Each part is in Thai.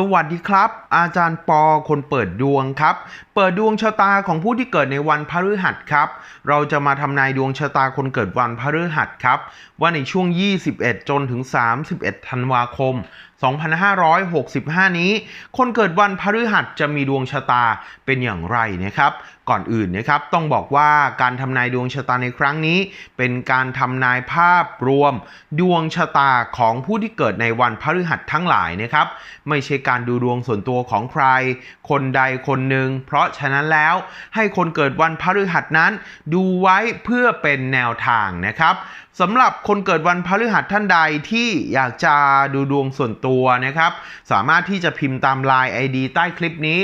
สวัสดีครับ อาจารย์ปอคนเปิดดวงครับ เปิดดวงชะตาของผู้ที่เกิดในวันพฤหัสครับ เราจะมาทำนายดวงชะตาคนเกิดวันพฤหัสครับ ว่าในช่วง 21 จนถึง 31 ธันวาคม2565 นี้ คนเกิดวันพฤหัสจะมีดวงชะตาเป็นอย่างไรนะครับ ก่อนอื่นนะครับต้องบอกว่าการทำนายดวงชะตาในครั้งนี้ เป็นการทำนายภาพรวม ดวงชะตาของผู้ที่เกิดในวันพฤหัสทั้งหลายนะครับ ไม่ใช่การดูดวงส่วนตัวของใคร คนใดคนหนึ่ง เพราะฉะนั้นแล้วให้คนเกิดวันพฤหัสนั้น ดูไว้เพื่อเป็นแนวทางนะครับ สำหรับคนเกิดวันพฤหัสท่านใดที่อยากจะดูดวงส่วนตัวนะครับ สามารถที่จะพิมพ์ตามไลน์ ID ใต้คลิปนี้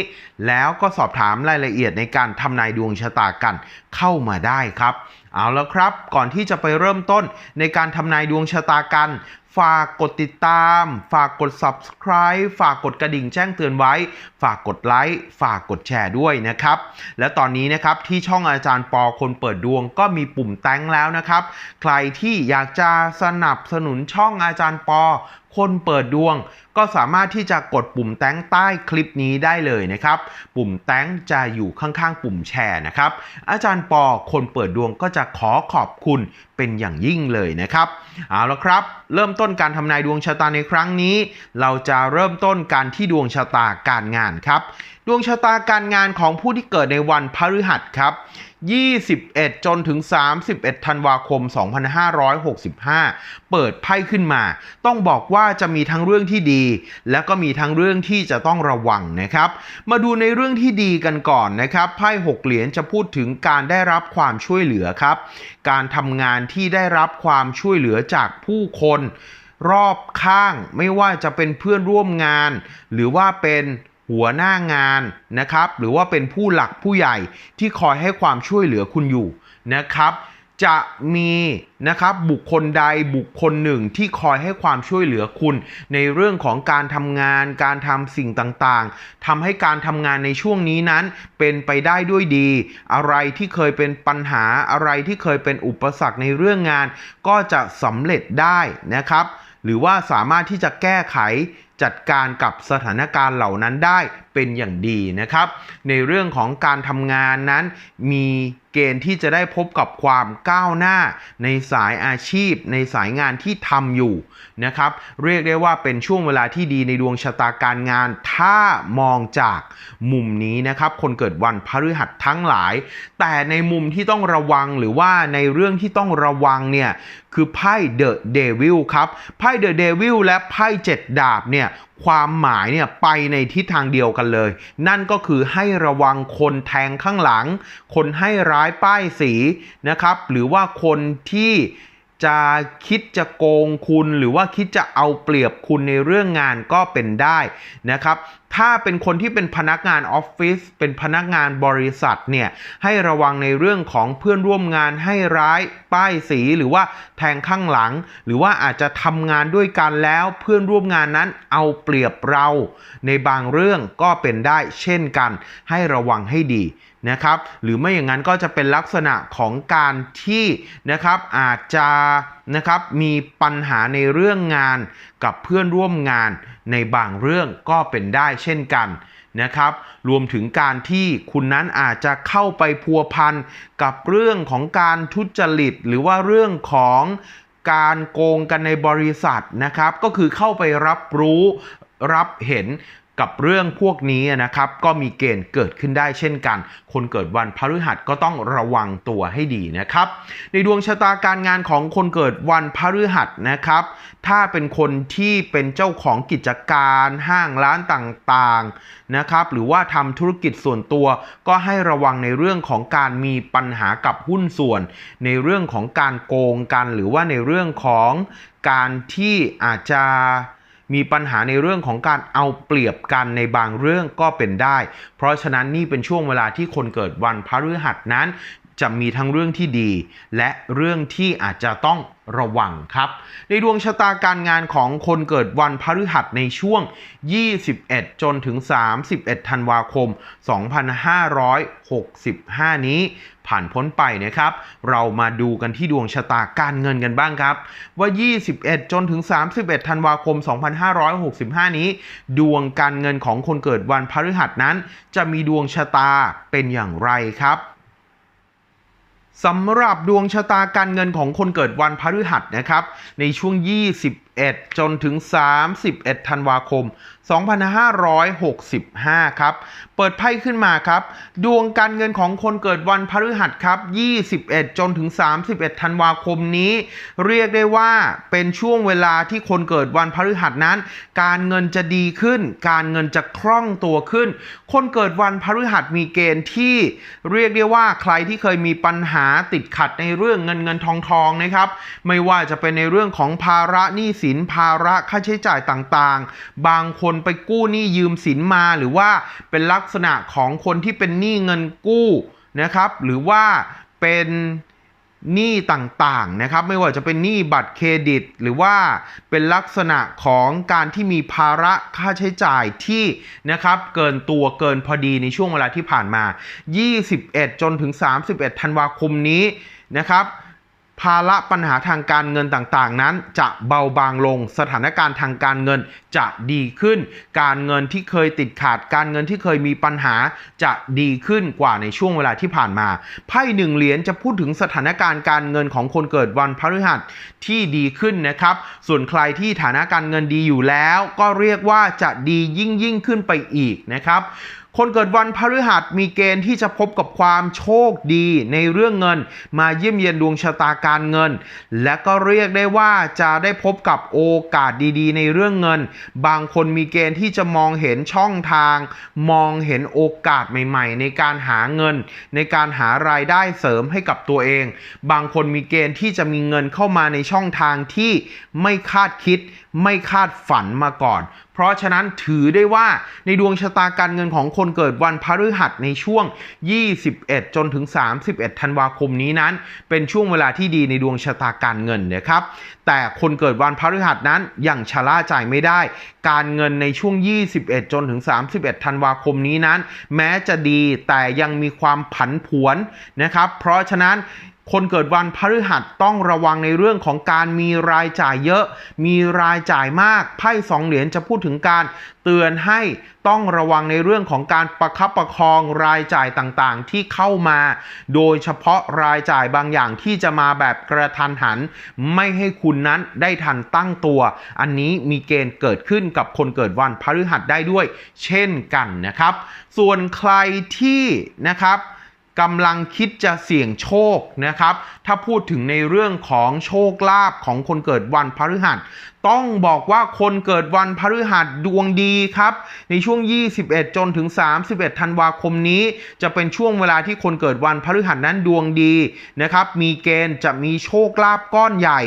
แล้วก็สอบถามรายละเอียดในการทำนายดวงชะตากันเข้ามาได้ครับ เอาแล้วครับ ก่อนที่จะไปเริ่มต้นในการทำนายดวงชะตากัน ฝากกดติดตาม ฝากกด subscribe ฝากกดกระดิ่งแจ้งเตือนไว้ ฝากกดไลค์ ฝากกดแชร์ด้วยนะครับ และตอนนี้นะครับที่ช่องอาจารย์ปอคนเปิดดวงก็มีปุ่มแตงแล้วนะครับ ใครที่อยากจะสนับสนุนช่องอาจารย์ปอ คนเปิดดวง ก็สามารถที่จะกดปุ่มแต้งใต้คลิปนี้ได้เลยนะครับ ปุ่มแต้งจะอยู่ข้างๆ ปุ่มแชร์นะครับ อาจารย์ปอคนเปิดดวงก็จะขอขอบคุณเป็นอย่างยิ่งเลยนะครับเอาละครับ เริ่มต้นการทำนายดวงชะตาในครั้งนี้ เราจะเริ่มต้นการที่ดวงชะตาการงานครับดวงชะตาการงานของผู้ที่เกิดในวันพฤหัสครับ 21 จนถึง 31 ธันวาคม 2565 เปิดไพ่ขึ้นมา ต้องบอกว่าจะมีทั้งเรื่องที่ดี และก็มีทั้งเรื่องที่จะต้องระวังนะครับ มาดูในเรื่องที่ดีกันก่อนนะครับ ไพ่6เหรียญจะพูดถึงการได้รับความช่วยเหลือครับ การทำงานที่ได้รับความช่วยเหลือจากผู้คน รอบข้างไม่ว่าจะเป็นเพื่อนร่วมงาน หรือว่าเป็น หัวหน้างานนะครับ หรือว่าเป็นผู้หลักผู้ใหญ่ที่คอยให้ความช่วยเหลือคุณอยู่นะครับจะมีนะครับบุคคลใดบุคคลหนึ่งที่คอยให้ความช่วยเหลือคุณ ในเรื่องของการทำงาน การทำสิ่งต่างๆทำให้การทำงานในช่วงนี้นั้น เป็นไปได้ด้วยดี อะไรที่เคยเป็นปัญหาอะไรที่เคยเป็นอุปสรรคในเรื่องงาน ก็จะสำเร็จได้นะครับ หรือว่าสามารถที่จะแก้ไข จัดการกับสถานการณ์เหล่านั้นได้เป็นอย่างดีนะครับ ในเรื่องของการทำงานนั้น มีเกณฑ์ที่จะได้พบกับความก้าวหน้า ในสายอาชีพ ในสายงานที่ทำอยู่นะครับ เรียกได้ว่าเป็นช่วงเวลาที่ดีในดวงชะตาการงาน ถ้ามองจากมุมนี้นะครับ คนเกิดวันพฤหัสทั้งหลาย แต่ในมุมที่ต้องระวังหรือว่าในเรื่องที่ต้องระวังเนี่ยคือไพ่เดอะเดวิลครับไพ่เดอะเดวิลและไพ่เจ็ดดาบเนี่ย ความหมายเนี่ยไปในทิศทางเดียวกันเลย นั่นก็คือให้ระวังคนแทงข้างหลัง คนให้ร้ายป้ายสีนะครับ หรือว่าคนที่ จะคิดจะโกงคุณหรือว่าคิดจะเอาเปรียบคุณในเรื่องงานก็เป็นได้นะครับ ถ้าเป็นคนที่เป็นพนักงานออฟฟิศเป็นพนักงานบริษัทเนี่ยให้ระวังในเรื่องของเพื่อนร่วมงานให้ร้ายป้ายสีหรือว่าแทงข้างหลัง หรือว่าอาจจะทำงานด้วยกันแล้วเพื่อนร่วมงานนั้นเอาเปรียบเรา ในบางเรื่องก็เป็นได้เช่นกัน ให้ระวังให้ดี นะครับ หรือไม่อย่างนั้นก็จะเป็นลักษณะของการที่นะครับอาจจะนะครับมีปัญหาในเรื่องงานกับเพื่อนร่วมงานในบางเรื่องก็เป็นได้เช่นกันนะครับ รวมถึงการที่คุณนั้นอาจจะเข้าไปพัวพันกับเรื่องของการทุจริต หรือว่าเรื่องของการโกงกันในบริษัทนะครับ ก็คือเข้าไปรับรู้รับเห็น กับเรื่องพวกนี้นะครับ ก็มีเกณฑ์เกิดขึ้นได้เช่นกัน คนเกิดวันพฤหัสก็ต้องระวังตัวให้ดีนะครับ ในดวงชะตาการงานของคนเกิดวันพฤหัสนะครับ ถ้าเป็นคนที่เป็นเจ้าของกิจการห้างร้านต่างๆนะครับ หรือว่าทำธุรกิจส่วนตัว ก็ให้ระวังในเรื่องของการมีปัญหากับหุ้นส่วน ในเรื่องของการโกงกัน หรือว่าในเรื่องของการที่อาจจะ มีปัญหาในเรื่องของการเอาเปรียบกันในบางเรื่องก็เป็นได้ เพราะฉะนั้นนี่เป็นช่วงเวลาที่คนเกิดวันพฤหัสนั้น จะมีทั้งเรื่องที่ดี และเรื่องที่อาจจะต้องระวังครับ ในดวงชะตาการงานของคนเกิดวันพฤหัสในช่วง 21 จนถึง 31 ธันวาคม 2565 นี้ ผ่านพ้นไปนะครับ เรามาดูกันที่ดวงชะตาการเงินกันบ้างครับ ว่า 21 จนถึง 31 ธันวาคม 2565 นี้ ดวงการเงินของคนเกิดวันพฤหัสนั้น จะมีดวงชะตาเป็นอย่างไรครับ สำหรับดวงชะตาการเงินของคนเกิดวันพฤหัสนะครับ ในช่วง21จนถึง 31 ธันวาคม 2565 ครับ เปิดไพ่ขึ้นมาครับ ดวงการเงินของคนเกิดวันพฤหัสครับ 21 จนถึง 31 ธันวาคมนี้ เรียกได้ว่าเป็นช่วงเวลาที่คนเกิดวันพฤหัสนั้น การเงินจะดีขึ้น การเงินจะคล่องตัวขึ้น คนเกิดวันพฤหัสมีเกณฑ์ที่เรียกได้ว่าใครที่เคยมีปัญหาติดขัดในเรื่องเงินเงินทองทองนะครับ ไม่ว่าจะเป็นในเรื่องของภาระหนี้สินภาระค่าใช้จ่ายต่างๆ บางคนไปกู้หนี้ยืมสินมาหรือว่าเป็นลักษณะของคนที่เป็นหนี้เงินกู้นะครับ หรือว่าเป็นหนี้ต่างๆนะครับไม่ว่าจะเป็นหนี้บัตรเครดิต หรือว่าเป็นลักษณะของการที่มีภาระค่าใช้จ่ายที่นะครับเกินตัวเกินพอดีในช่วงเวลาที่ผ่านมา 21 จนถึง 31 ธันวาคมนี้นะครับ ภาระปัญหาทางการเงินต่างๆ นั้น จะเบาบางลง สถานการณ์ทางการเงินจะดีขึ้น การเงินที่เคยติดขาด การเงินที่เคยมีปัญหาจะดีขึ้นกว่าในช่วงเวลาที่ผ่านมาไพ่หนึ่งเหรียญจะพูดถึงสถานการณ์การเงินของคนเกิดวันพฤหัสที่ดีขึ้นนะครับ ส่วนใครที่ฐานะการเงินดีอยู่แล้ว ก็เรียกว่าจะดียิ่งยิ่งขึ้นไปอีกนะครับ คนเกิดวันพฤหัสมีเกณฑ์ที่จะพบกับความโชคดีในเรื่องเงิน มาเยี่ยมเยียนดวงชะตาการเงิน และก็เรียกได้ว่าจะได้พบกับโอกาสดีๆ ในเรื่องเงิน บางคนมีเกณฑ์ที่จะมองเห็นช่องทาง มองเห็นโอกาสใหม่ ๆ ในการหาเงิน ในการหารายได้เสริมให้กับตัวเอง บางคนมีเกณฑ์ที่จะมีเงินเข้ามาในช่องทางที่ไม่คาดคิด ไม่คาดฝันมาก่อน เพราะฉะนั้นถือได้ว่าในดวงชะตาการเงินของคนนเกิดวันพฤหัสในช่วง 21 จนถึง 31 ธันวาคมนี้นั้น เป็นช่วงเวลาที่ดีในดวงชะตาการเงินนะครับ แต่คนเกิดวันพฤหัสนั้นยังชะล่าใจไม่ได้ การเงินในช่วง 21 จนถึง 31 ธันวาคมนี้นั้น แม้จะดีแต่ยังมีความผันผวนนะครับ เพราะฉะนั้น คนเกิดวันพฤหัสต้องระวังในเรื่องของการมีรายจ่ายเยอะ มีรายจ่ายมาก ไพ่สองเหรียญจะพูดถึงการเตือนให้ต้องระวังในเรื่องของการประคับประคองรายจ่ายต่างๆ ที่เข้ามา โดยเฉพาะรายจ่ายบางอย่างที่จะมาแบบกระทันหัน ไม่ให้คุณนั้นได้ทันตั้งตัว อันนี้มีเกณฑ์เกิดขึ้นกับคนเกิดวันพฤหัสได้ด้วย เช่นกันนะครับ ส่วนใครที่นะครับ กำลังคิดจะเสี่ยงโชคนะครับ ถ้าพูดถึงในเรื่องของโชคลาภของคนเกิดวันพฤหัส ต้องบอกว่าคนเกิดวันพฤหัสดวงดีครับ ในช่วง 21 จนถึง 31 ธันวาคมนี้ จะเป็นช่วงเวลาที่คนเกิดวันพฤหัสนั้นดวงดีนะครับ มีเกณฑ์จะมีโชคลาภก้อนใหญ่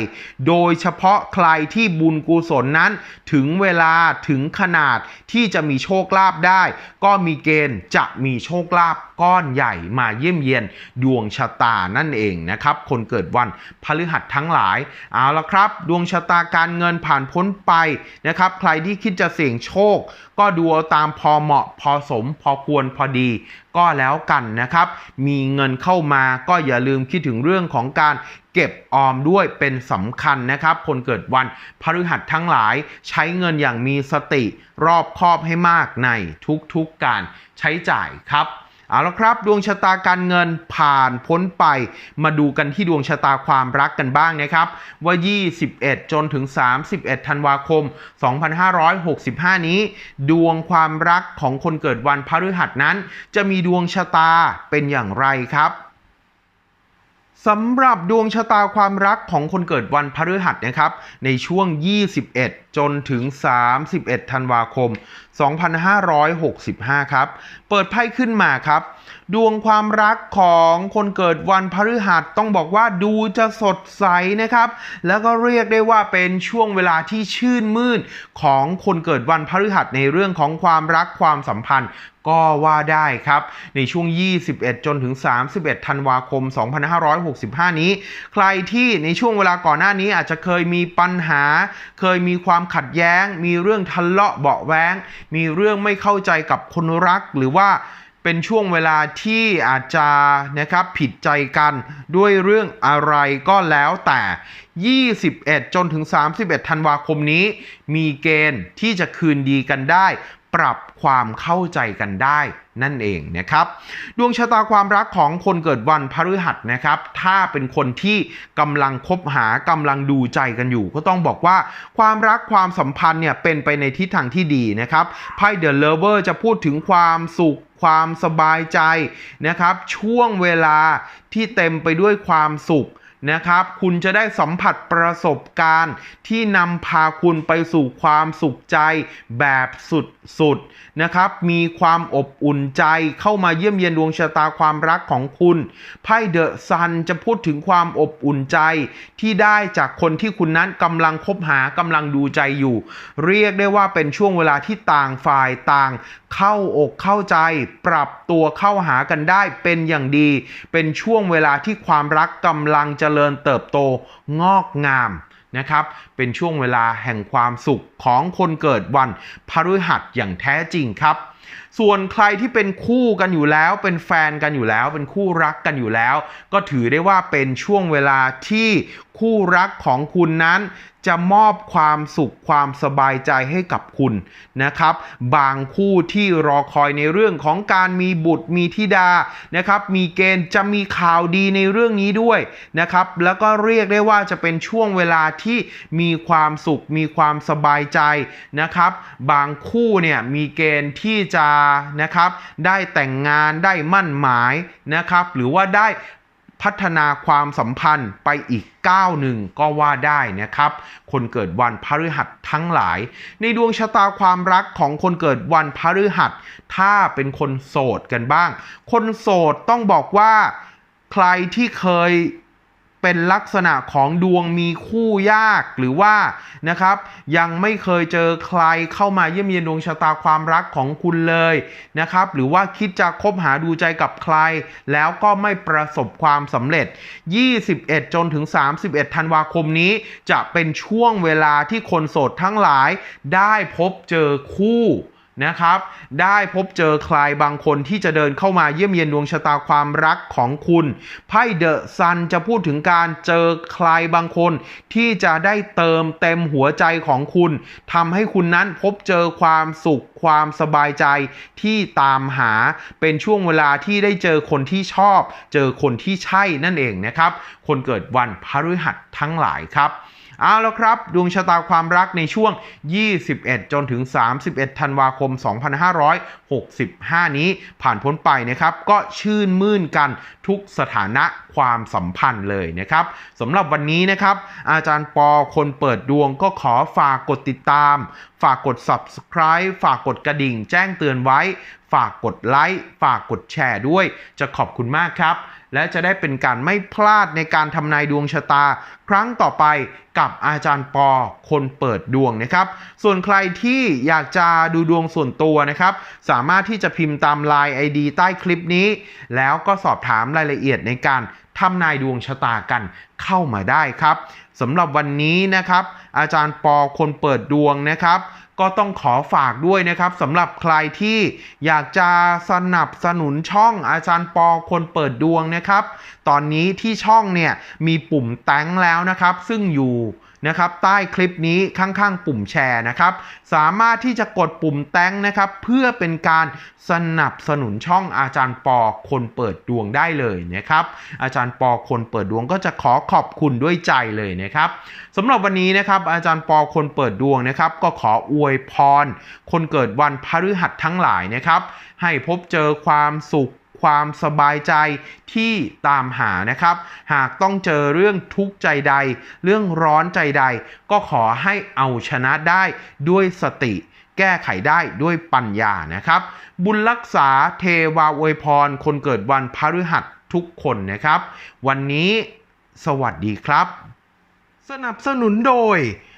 โดยเฉพาะใครที่บุญกุศลนั้น ถึงเวลาถึงขนาดที่จะมีโชคลาภได้ ก็มีเกณฑ์จะมีโชคลาภก้อนใหญ่มาเยี่ยมเยียนดวงชะตานั่นเองนะครับคนเกิดวันพฤหัสทั้งหลายเอาละครับ ดวงชะตาการเงินผ่านพ้นไปนะครับ ใครที่คิดจะเสี่ยงโชค ก็ดูาตามพอเหมาะพอสมพอควรพอดี ก็แล้วกันนะครับ มีเงินเข้ามาก็อย่าลืมคิดถึงเรื่องของการเก็บออมด้วยเป็นสำคัญนะครับ คนเกิดวันพฤหัสทั้งหลายใช้เงินอย่างมีสติ รอบคอบให้มากในทุกๆการใช้จ่ายครับ เอาละครับ ดวงชะตาการเงินผ่านพ้นไป มาดูกันที่ดวงชะตาความรักกันบ้างนะครับ ว่า 21 จนถึง 31 ธันวาคม 2565 นี้ ดวงความรักของคนเกิดวันพฤหัสนั้น จะมีดวงชะตาเป็นอย่างไรครับ สำหรับดวงชะตาความรักของคนเกิดวันพฤหัสนะครับ ในช่วง 21 จนถึง 31 ธันวาคม 2565 ครับ เปิดไพ่ขึ้นมาครับ ดวงความรักของคนเกิดวันพฤหัสต้องบอกว่าดูจะสดใสนะครับ แล้วก็เรียกได้ว่าเป็นช่วงเวลาที่ชื่นมื่นของคนเกิดวันพฤหัสในเรื่องของความรักความสัมพันธ์ ก็ว่าได้ครับ ในช่วง 21 จนถึง 31 ธันวาคม 2565 นี้ ใครที่ในช่วงเวลาก่อนหน้านี้อาจจะเคยมีปัญหา เคยมีความขัดแย้ง มีเรื่องทะเลาะเบาะแว้งมีเรื่องไม่เข้าใจกับคนรักหรือว่าเป็นช่วงเวลาที่อาจจะนะครับผิดใจกันด้วยเรื่องอะไรก็แล้วแต่ 21 จนถึง 31 ธันวาคมนี้ มีเกณฑ์ที่จะคืนดีกันได้ ปรับความเข้าใจกันได้นั่นเองนะครับดวงชะตาความรักของคนเกิดวันพฤหัสนะครับ ถ้าเป็นคนที่กำลังคบหากำลังดูใจกันอยู่ ก็ต้องบอกว่าความรักความสัมพันธ์เนี่ยเป็นไปในทิศทางที่ดีนะครับไพ่เดอะเลเวอร์จะพูดถึงความสุขความสบายใจนะครับ ช่วงเวลาที่เต็มไปด้วยความสุข นะครับ คุณจะได้สัมผัสประสบการณ์ที่นำพาคุณไปสู่ความสุขใจแบบสุดๆนะครับ มีความอบอุ่นใจเข้ามาเยี่ยมเยียนดวงชะตาความรักของคุณไพ่เดอะซันจะพูดถึงความอบอุ่นใจที่ได้จากคนที่คุณนั้นกำลังคบหากำลังดูใจอยู่ เรียกได้ว่าเป็นช่วงเวลาที่ต่างฝ่ายต่าง เข้าอกเข้าใจ ปรับตัวเข้าหากันได้เป็นอย่างดี เป็นช่วงเวลาที่ความรักกำลังเจริญเติบโตงอกงามนะครับ เป็นช่วงเวลาแห่งความสุขของคนเกิดวันพฤหัสอย่างแท้จริงครับ ส่วนใครที่เป็นคู่กันอยู่แล้ว เป็นแฟนกันอยู่แล้ว เป็นคู่รักกันอยู่แล้ว ก็ถือได้ว่าเป็นช่วงเวลาที่คู่รักของคุณนั้น จะมอบความสุขความสบายใจให้กับคุณนะครับ บางคู่ที่รอคอยในเรื่องของการมีบุตรมีธิดานะครับ มีเกณฑ์จะมีข่าวดีในเรื่องนี้ด้วยนะครับ แล้วก็เรียกได้ว่าจะเป็นช่วงเวลาที่มีความสุขมีความสบายใจนะครับ บางคู่เนี่ยมีเกณฑ์ที่จะนะครับ ได้แต่งงานได้มั่นหมายนะครับ หรือว่าได้ พัฒนาความสัมพันธ์ไปอีกก้าวหนึ่งก็ว่าได้นะครับ คนเกิดวันพฤหัสทั้งหลาย ในดวงชะตาความรักของคนเกิดวันพฤหัส ถ้าเป็นคนโสดกันบ้าง คนโสดต้องบอกว่าใครที่เคย เป็นลักษณะของดวงมีคู่ยากหรือว่านะครับยังไม่เคยเจอใครเข้ามาเยี่ยมเยียนดวงชะตาความรักของคุณเลยนะครับหรือว่าคิดจะคบหาดูใจกับใคร แล้วก็ไม่ประสบความสำเร็จ 21 จนถึง 31 ธันวาคมนี้ จะเป็นช่วงเวลาที่คนโสดทั้งหลายได้พบเจอคู่ นะครับ ได้พบเจอใครบางคนที่จะเดินเข้ามาเยี่ยมเยียนดวงชะตาความรักของคุณไพ่เดอะซันจะพูดถึงการเจอใครบางคน ที่จะได้เติมเต็มหัวใจของคุณทำให้คุณนั้นพบเจอความสุขความสบายใจที่ตามหาเป็นช่วงเวลาที่ได้เจอคนที่ชอบ เจอคนที่ใช่นั่นเองนะครับ คนเกิดวันพฤหัสทั้งหลายครับ เอาแล้วครับ ดวงชะตาความรักในช่วง 21 จนถึง 31 ธันวาคม 2565 นี้ผ่านพ้นไปนะครับ ก็ชื่นมื่นกันทุกสถานะความสัมพันธ์เลยนะครับสำหรับวันนี้นะครับ อาจารย์ปอคนเปิดดวงก็ขอฝากกดติดตามฝากกด subscribe ฝากกดกระดิ่ง แจ้งเตือนไว้ ฝากกดไลค์ ฝากกดแชร์ด้วย จะขอบคุณมากครับ และจะได้เป็นการไม่พลาดในการทำนายดวงชะตา ครั้งต่อไปกับอาจารย์ปอ คนเปิดดวงนะครับ ส่วนใครที่อยากจะดูดวงส่วนตัวนะครับ สามารถที่จะพิมพ์ตาม Line ID ใต้คลิปนี้ แล้วก็สอบถามรายละเอียดในการทำนายดวงชะตากันเข้ามาได้ครับ สำหรับวันนี้นะครับ อาจารย์ปอคนเปิดดวงนะครับ ก็ต้องขอฝากด้วยนะครับสำหรับใครที่อยากจะสนับสนุนช่องอาจารย์ปอคนเปิดดวงนะครับ ตอนนี้ที่ช่องเนี่ยมีปุ่มแตงแล้วนะครับ ซึ่งอยู่ นะครับใต้คลิปนี้ข้างๆ ปุ่มแชร์นะครับ สามารถที่จะกดปุ่มแตงนะครับ เพื่อเป็นการสนับสนุนช่องอาจารย์ปอคนเปิดดวงได้เลยนะครับ อาจารย์ปอคนเปิดดวงก็จะขอขอบคุณด้วยใจเลยนะครับสำหรับวันนี้นะครับ อาจารย์ปอคนเปิดดวงนะครับ ก็ขออวยพร คนเกิดวันพฤหัสทั้งหลายนะครับ ให้พบเจอความสุข ความสบายใจที่ตามหานะครับ หากต้องเจอเรื่องทุกข์ใจใด เรื่องร้อนใจใด ก็ขอให้เอาชนะได้ด้วยสติแก้ไขได้ด้วยปัญญานะครับ บุญรักษาเทวาอวยพร คนเกิดวันพฤหัสทุกคนนะครับ วันนี้สวัสดีครับ สนับสนุนโดย